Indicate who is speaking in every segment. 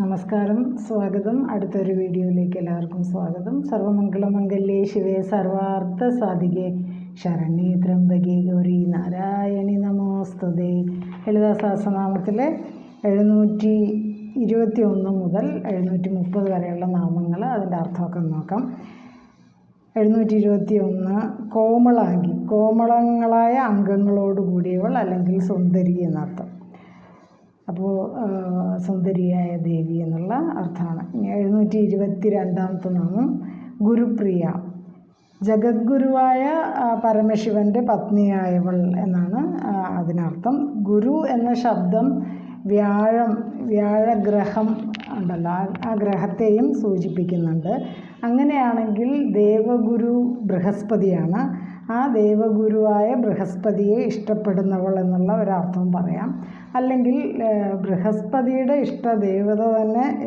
Speaker 1: നമസ്കാരം സ്വാഗതം. അടുത്തൊരു വീഡിയോയിലേക്ക് എല്ലാവർക്കും സ്വാഗതം. സർവമംഗളമംഗല്യേ ശിവേ സർവാർത്ഥ സാധികെ. ശരണ്യേ ത്രംബകേ ഗൗരി നാരായണി നമോസ്തുതേ. ലളിതാ സഹസ്രനാമത്തിലെ എഴുന്നൂറ്റി ഇരുപത്തി ഒന്ന് മുതൽ എഴുന്നൂറ്റി മുപ്പത് വരെയുള്ള നാമങ്ങൾ അതിന്റെ അർത്ഥമൊക്കെ നോക്കാം. എഴുന്നൂറ്റി ഇരുപത്തി ഒന്ന് കോമളാംഗി കോമളങ്ങളായ അംഗങ്ങളോട് കൂടിയവൾ അല്ലെങ്കിൽ സുന്ദരി എന്നർത്ഥം. അപ്പോൾ സുന്ദരിയായ ദേവി എന്നുള്ള അർത്ഥമാണ്. എഴുന്നൂറ്റി ഇരുപത്തി രണ്ടാമത്തെ നാമം ഗുരുപ്രിയ ജഗദ്ഗുരുവായ പരമശിവന്റെ പത്നിയായവൾ എന്നാണ് അതിനർത്ഥം. ഗുരു എന്ന ശബ്ദം വ്യാഴം വ്യാഴഗ്രഹം ഉണ്ടല്ലോ. ആ- ഗ്രഹത്തെയും സൂചിപ്പിക്കുന്നുണ്ട്. അങ്ങനെയാണെങ്കിൽ ദേവഗുരു ബൃഹസ്പതിയാണ്. ആ ദേവഗുരുവായ ബൃഹസ്പതിയെ ഇഷ്ടപ്പെടുന്നവൾ എന്നുള്ള ഒരർത്ഥം പറയാം. അല്ലെങ്കിൽ ബൃഹസ്പതിയുടെ ഇഷ്ട ദേവത തന്നെ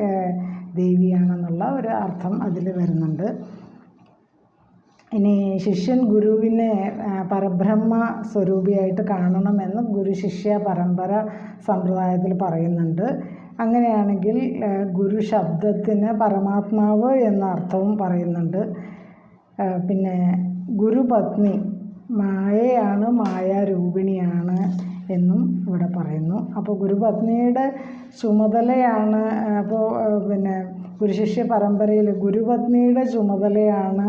Speaker 1: ദേവിയാണെന്നുള്ള ഒരു അർത്ഥം അതിൽ വരുന്നുണ്ട്. ഇനി ശിഷ്യൻ ഗുരുവിനെ പരബ്രഹ്മ സ്വരൂപിയായിട്ട് കാണണമെന്ന് ഗുരു ശിഷ്യ പരമ്പര സമ്പ്രദായത്തിൽ പറയുന്നുണ്ട്. അങ്ങനെയാണെങ്കിൽ ഗുരു ശബ്ദത്തിന് പരമാത്മാവ് എന്ന അർത്ഥവും പറയുന്നുണ്ട്. പിന്നെ ഗുരുപത്നി മായയാണ് മായാരൂപിണിയാണ് എന്നും ഇവിടെ പറയുന്നു. അപ്പോൾ ഗുരുപത്നിയുടെ ചുമതലയാണ് അപ്പോൾ പിന്നെ ഗുരുശിഷ്യ പരമ്പരയിൽ ഗുരുപത്നിയുടെ ചുമതലയാണ്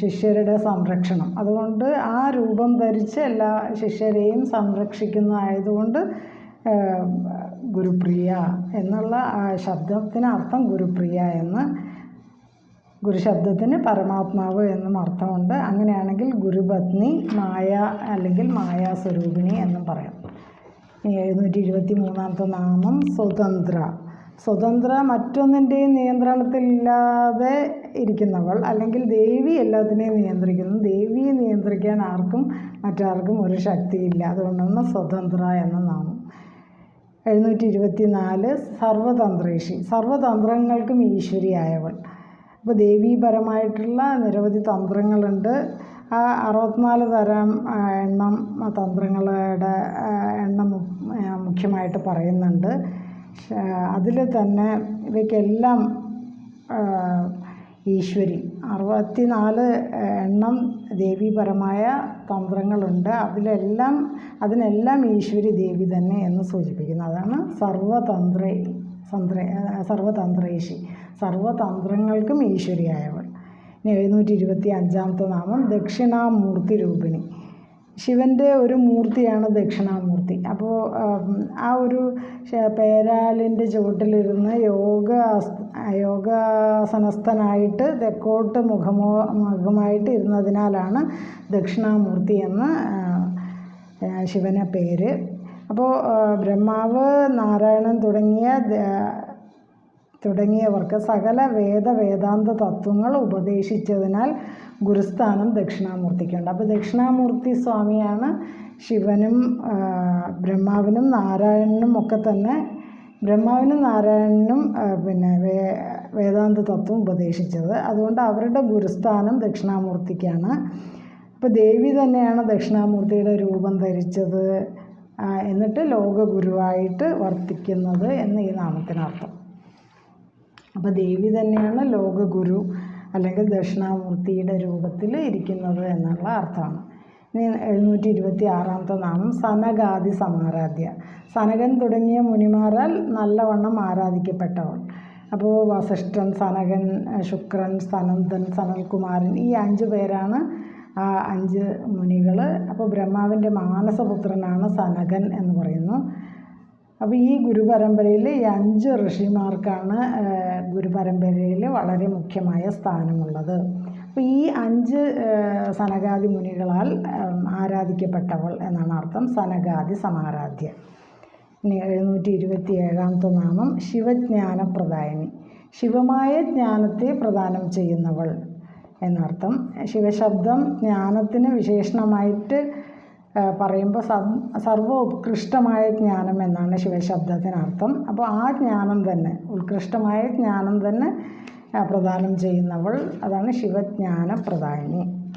Speaker 1: ശിഷ്യരുടെ സംരക്ഷണം. അതുകൊണ്ട് ആ രൂപം ധരിച്ച് എല്ലാ ശിഷ്യരെയും സംരക്ഷിക്കുന്നതായതുകൊണ്ട് ഗുരുപ്രിയ എന്നുള്ള ആ ശബ്ദത്തിന് അർത്ഥം ഗുരുപ്രിയ എന്ന് ഗുരുശബ്ദത്തിന് പരമാത്മാവ് എന്നും അർത്ഥമുണ്ട്. അങ്ങനെയാണെങ്കിൽ ഗുരുപത്നി മായ അല്ലെങ്കിൽ മായാസ്വരൂപിണി എന്നും പറയാം. ഇനി എഴുന്നൂറ്റി ഇരുപത്തി മൂന്നാമത്തെ നാമം സ്വതന്ത്ര. സ്വതന്ത്ര മറ്റൊന്നിന്റെയും നിയന്ത്രണത്തിലില്ലാതെ ഇരിക്കുന്നവൾ അല്ലെങ്കിൽ ദേവി എല്ലാത്തിനെയും നിയന്ത്രിക്കുന്നു. ദേവിയെ നിയന്ത്രിക്കാൻ ആർക്കും മറ്റാർക്കും ഒരു ശക്തിയില്ല. അതുകൊണ്ടാണ് സ്വതന്ത്ര എന്ന നാമം. എഴുന്നൂറ്റി ഇരുപത്തി നാല് സർവതന്ത്രേഷി. സർവതന്ത്രങ്ങൾക്കും ഈശ്വരിയായവൾ. അപ്പോൾ ദേവീപരമായിട്ടുള്ള നിരവധി തന്ത്രങ്ങളുണ്ട്. ആ അറുപത്തിനാല് തരം എണ്ണം തന്ത്രങ്ങളുടെ എണ്ണം മുഖ്യമായിട്ട് പറയുന്നുണ്ട്. അതിൽ തന്നെ ഇവയ്ക്കെല്ലാം ഈശ്വരി. അറുപത്തിനാല് എണ്ണം ദേവീപരമായ തന്ത്രങ്ങളുണ്ട്. അതിലെല്ലാം അതിനെല്ലാം ഈശ്വരി ദേവി തന്നെ എന്ന് സൂചിപ്പിക്കുന്നു. അതാണ് സർവതന്ത്ര തന്ത്ര സർവതന്ത്രേശി. സർവതന്ത്രങ്ങൾക്കും ഈശ്വരിയായവൾ. ഇനി എഴുന്നൂറ്റി ഇരുപത്തി അഞ്ചാമത്തെ നാമം ദക്ഷിണാമൂർത്തി രൂപിണി ശിവന്റെ ഒരു മൂർത്തിയാണ് ദക്ഷിണാമൂർത്തി. അപ്പോൾ ആ ഒരു പേരാലിന്റെ ചുവട്ടിലിരുന്ന് യോഗ യോഗാസനസ്ഥനായിട്ട് തെക്കോട്ട് മുഖമോ മുഖമായിട്ട് ഇരുന്നതിനാലാണ് ദക്ഷിണാമൂർത്തി എന്ന് ശിവന് പേര്. അപ്പോൾ ബ്രഹ്മാവ് നാരായണൻ തുടങ്ങിയ തുടങ്ങിയവർക്ക് സകല വേദ വേദാന്ത തത്വങ്ങൾ ഉപദേശിച്ചതിനാൽ ഗുരുസ്ഥാനം ദക്ഷിണാമൂർത്തിക്കുണ്ട്. അപ്പോൾ ദക്ഷിണാമൂർത്തി സ്വാമിയാണ് ശിവനും ബ്രഹ്മാവിനും നാരായണനും ഒക്കെ തന്നെ ബ്രഹ്മാവിനും നാരായണനും പിന്നെ വേദാന്ത തത്വം ഉപദേശിച്ചത്. അതുകൊണ്ട് അവരുടെ ഗുരുസ്ഥാനം ദക്ഷിണാമൂർത്തിക്കാണ്. അപ്പോൾ ദേവി തന്നെയാണ് ദക്ഷിണാമൂർത്തിയുടെ രൂപം ധരിച്ചത് എന്നിട്ട് ലോകഗുരുവായിട്ട് വർത്തിക്കുന്നത് എന്ന് ഈ നാമത്തിനർത്ഥം. അപ്പോൾ ദേവി തന്നെയാണ് ലോകഗുരു അല്ലെങ്കിൽ ദക്ഷിണാമൂർത്തിയുടെ രൂപത്തിൽ ഇരിക്കുന്നത് എന്നുള്ള അർത്ഥമാണ്. എഴുന്നൂറ്റി ഇരുപത്തി ആറാമത്തെ നാമം സനകാദി സമാരാധ്യ. സനകൻ തുടങ്ങിയ മുനിമാരാൽ നല്ലവണ്ണം ആരാധിക്കപ്പെട്ടവൾ. അപ്പോൾ വസിഷ്ഠൻ സനകൻ ശുക്രൻ സനന്ദൻ സനൽകുമാരൻ ഈ അഞ്ച് പേരാണ് ആ അഞ്ച് മുനികൾ അപ്പോൾ ബ്രഹ്മാവിന്റെ മാനസപുത്രനാണ് സനകൻ എന്ന് പറയുന്നു. അപ്പോൾ ഈ ഗുരുപരമ്പരയിൽ ഈ അഞ്ച് ഋഷിമാർക്കാണ് ഗുരുപരമ്പരയിൽ വളരെ മുഖ്യമായ സ്ഥാനമുള്ളത്. അപ്പോൾ ഈ അഞ്ച് സനകാദി മുനികളാൽ ആരാധിക്കപ്പെട്ടവൾ എന്നാണ് അർത്ഥം. സനകാദി സമാരാധ്യ. ഇനി എഴുന്നൂറ്റി ഇരുപത്തി ഏഴാമത്തെ നാമം ശിവജ്ഞാനപ്രദായിനി. ശിവമായ ജ്ഞാനത്തെ പ്രദാനം ചെയ്യുന്നവൾ എന്നർത്ഥം. ശിവശബ്ദം ജ്ഞാനത്തിന് വിശേഷണമായിട്ട് പറയുമ്പോൾ സർവ ഉത്കൃഷ്ടമായ ജ്ഞാനം എന്നാണ് ശിവശബ്ദത്തിനർത്ഥം. അപ്പോൾ ആ ജ്ഞാനം തന്നെ ഉത്കൃഷ്ടമായ ജ്ഞാനം തന്നെ പ്രദാനം ചെയ്യുന്നവൾ അതാണ് ശിവജ്ഞാന പ്രദായിനി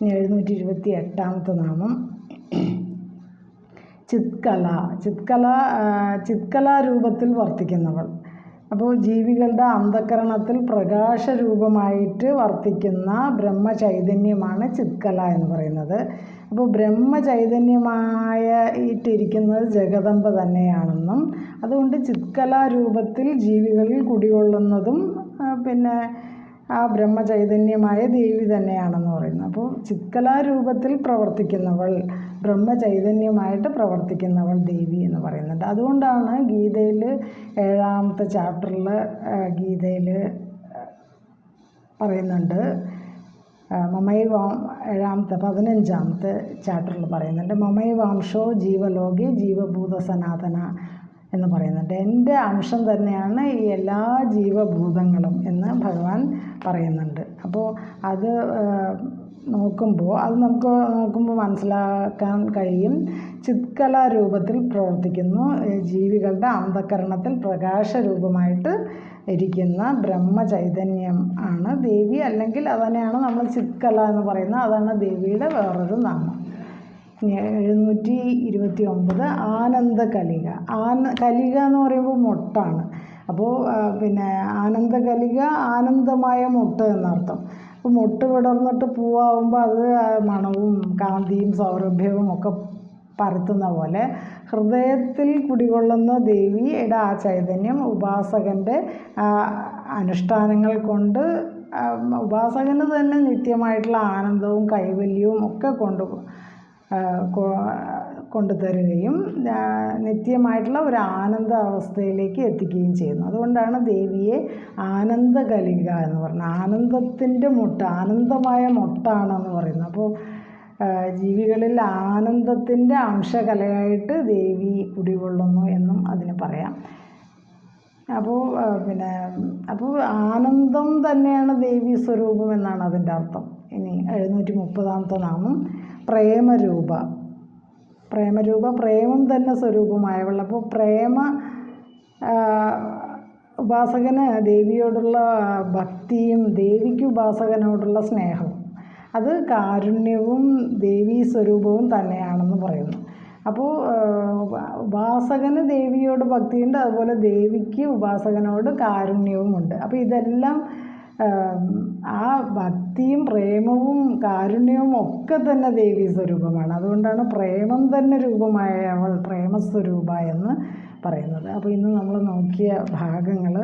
Speaker 1: ഇനി എഴുന്നൂറ്റി ഇരുപത്തി എട്ടാമത്തെ നാമം. ചിത്കല. ചിത്കല ചിത്കല ചിത്കലാരൂപത്തിൽ വർത്തിക്കുന്നവൾ. അപ്പോൾ ജീവികളുടെ അന്ധകരണത്തിൽ പ്രകാശരൂപമായിട്ട് വർത്തിക്കുന്ന ബ്രഹ്മചൈതന്യമാണ് ചിത്കല എന്ന് പറയുന്നത്. അപ്പോൾ ബ്രഹ്മചൈതന്യമായിട്ടിരിക്കുന്നത് ജഗദമ്പ തന്നെയാണെന്നും അതുകൊണ്ട് ചിത്കലാരൂപത്തിൽ ജീവികളിൽ കുടികൊള്ളുന്നതും പിന്നെ ആ ബ്രഹ്മചൈതന്യമായ ദേവി തന്നെയാണെന്ന് പറയുന്നത് അപ്പോൾ ചിത്കലാരൂപത്തിൽ പ്രവർത്തിക്കുന്നവൾ ബ്രഹ്മചൈതന്യമായിട്ട് പ്രവർത്തിക്കുന്നവൾ ദേവി എന്ന് പറയുന്നുണ്ട്. അതുകൊണ്ടാണ് ഗീതയിൽ ഏഴാമത്തെ ചാപ്റ്ററിൽ ഗീതയിൽ പറയുന്നുണ്ട്. മമൈവാം ഏഴാമത്തെ പതിനഞ്ചാമത്തെ ചാപ്റ്ററിൽ പറയുന്നുണ്ട്. മമൈ വാംശോ ജീവലോകി ജീവഭൂത സനാതന എന്ന് പറയുന്നുണ്ട്. എന്റെ അംശം തന്നെയാണ് ഈ എല്ലാ ജീവഭൂതങ്ങളും എന്ന് ഭഗവാൻ പറയുന്നുണ്ട്. അപ്പോൾ അത് നോക്കുമ്പോൾ അത് നമുക്ക് നോക്കുമ്പോൾ മനസ്സിലാക്കാൻ കഴിയും. ചിത്കലാ രൂപത്തിൽ പ്രവർത്തിക്കുന്നു. ജീവികളുടെ അന്ധകരണത്തിൽ പ്രകാശരൂപമായിട്ട് ഇരിക്കുന്ന ബ്രഹ്മചൈതന്യം ആണ് ദേവി. അല്ലെങ്കിൽ അതന്നെയാണ് നമ്മൾ ചിത്കല എന്ന് പറയുന്നത്. അതാണ് ദേവിയുടെ വേറൊരു നാമം. എഴുന്നൂറ്റി ഇരുപത്തി ഒമ്പത് ആനന്ദ കലിക ആന കലിക എന്ന് പറയുമ്പോൾ മൊട്ടാണ്. അപ്പോൾ പിന്നെ ആനന്ദ കലിക ആനന്ദമായ മൊട്ട് എന്നർത്ഥം. അപ്പോൾ മൊട്ട് വിടർന്നിട്ട് പൂവാകുമ്പോൾ അത് മണവും കാന്തിയും സൗരഭ്യവും ഒക്കെ പരത്തുന്ന പോലെ ഹൃദയത്തിൽ കുടികൊള്ളുന്ന ദേവിയുടെ ആ ചൈതന്യം ഉപാസകന്റെ അനുഷ്ഠാനങ്ങൾ കൊണ്ട് ഉപാസകന് തന്നെ നിത്യമായിട്ടുള്ള ആനന്ദവും കൈവല്യവും ഒക്കെ കൊണ്ട് ആ, കൊ- കൊണ്ടുതരുകയും നിത്യമായിട്ടുള്ള ഒരു ആനന്ദ അവസ്ഥയിലേക്ക് എത്തിക്കുകയും ചെയ്യുന്നു. അതുകൊണ്ടാണ് ദേവിയെ ആനന്ദകലിക എന്ന് പറഞ്ഞത്. ആനന്ദത്തിന്റെ മുട്ട ആനന്ദമായ മുട്ടാണെന്ന് പറയുന്നത്. അപ്പോൾ ജീവികളിൽ ആനന്ദത്തിന്റെ അംശകലയായിട്ട് ദേവി കുടികൊള്ളുന്നു എന്നും അതിന് പറയാം. അപ്പോൾ പിന്നെ അപ്പോൾ ആനന്ദം തന്നെയാണ് ദേവി സ്വരൂപം എന്നാണ് അതിന്റെ അർത്ഥം. ഇനി എഴുന്നൂറ്റി മുപ്പതാമത്തെ നാമം പ്രേമരൂപ. പ്രേമരൂപ പ്രേമം തന്നെ സ്വരൂപമായവൾ അപ്പോൾ പ്രേമ ഉപാസകന് ദേവിയോടുള്ള ഭക്തിയും ദേവിക്ക് ഉപാസകനോടുള്ള സ്നേഹവും അത് കാരുണ്യവും ദേവീ സ്വരൂപവും തന്നെയാണെന്ന് പറയുന്നു. അപ്പോൾ ഉപാസകന് ദേവിയോട് ഭക്തിയുണ്ട് അതുപോലെ ദേവിക്ക് ഉപാസകനോട് കാരുണ്യവുമുണ്ട്. അപ്പോൾ ഇതെല്ലാം ആ ഭക്തിയും പ്രേമവും കാരുണ്യവും ഒക്കെ തന്നെ ദേവി സ്വരൂപമാണ്. അതുകൊണ്ടാണ് പ്രേമം തന്നെ രൂപമായ അവൾ പ്രേമസ്വരൂപ എന്ന് പറയുന്നത്. അപ്പോൾ ഇന്ന് നമ്മൾ നോക്കിയ ഭാഗങ്ങൾ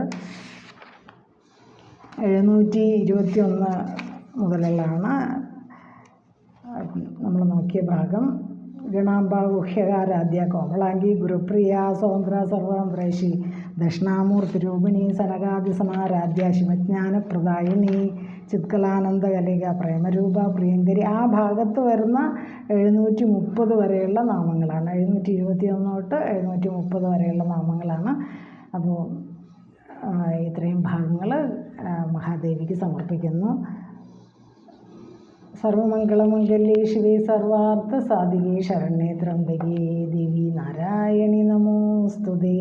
Speaker 1: എഴുന്നൂറ്റി ഇരുപത്തി ഒന്ന് മുതലുള്ളതാണ് നമ്മൾ നോക്കിയ ഭാഗം. ഗണാംബ ഗുഹ്യകാരാധ്യ കോമളാംഗി ഗുരുപ്രിയ സ്വതന്ത്ര സർവതന്ത്രേശി ദക്ഷിണാമൂർത്തി രൂപിണി സനകാദി സമാരാധ്യ ശിവജ്ഞാനപ്രദായിനി ചിത്കലാനന്ദകലിക പ്രേമരൂപ പ്രിയങ്കരി ആ ഭാഗത്ത് വരുന്ന എഴുന്നൂറ്റി മുപ്പത് വരെയുള്ള നാമങ്ങളാണ്. എഴുന്നൂറ്റി ഇരുപത്തി ഒന്ന് തൊട്ട് എഴുന്നൂറ്റി മുപ്പത് വരെയുള്ള നാമങ്ങളാണ്. അപ്പോൾ ഇത്രയും ഭാഗങ്ങൾ മഹാദേവിക്ക് സമർപ്പിക്കുന്നു. സർവമംഗളമംഗല്യേ ശിവേ സർവാർത്ഥ സാധികേ ശരണ്യേ ത്രംബകേ ദേവി നാരായണി നമോസ്തുതേ.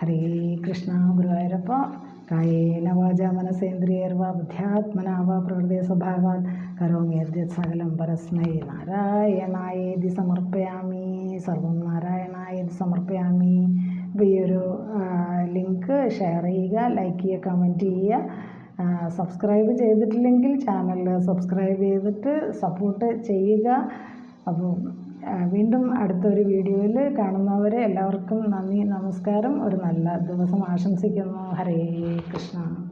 Speaker 1: ഹരേ കൃഷ്ണ ഗുരുവായൂരപ്പ. കായേന വാച മനസേന്ദ്രിയർവാ ബുദ്ധ്യാത്മനാവാ പ്രകൃതി സ്വഭാവാൻ കരോമി യദ്യത് സകലം പരസ്മൈ നാരായണായേതി സമർപ്പയാമി. സർവം നാരായണായേതി സമർപ്പയാമി. ഈ ഒരു ലിങ്ക് ഷെയർ ചെയ്യുക ലൈക്ക് ചെയ്യുക കമന്റ് ചെയ്യുക. സബ്സ്ക്രൈബ് ചെയ്തിട്ടില്ലെങ്കിൽ ചാനൽ സബ്സ്ക്രൈബ് ചെയ്തിട്ട് സപ്പോർട്ട് ചെയ്യുക. അപ്പോൾ വീണ്ടും അടുത്തൊരു വീഡിയോയിൽ കാണുന്നവരെ എല്ലാവർക്കും നന്ദി നമസ്കാരം. ഒരു നല്ല ദിവസം ആശംസിക്കുന്നു. ഹരേ കൃഷ്ണ.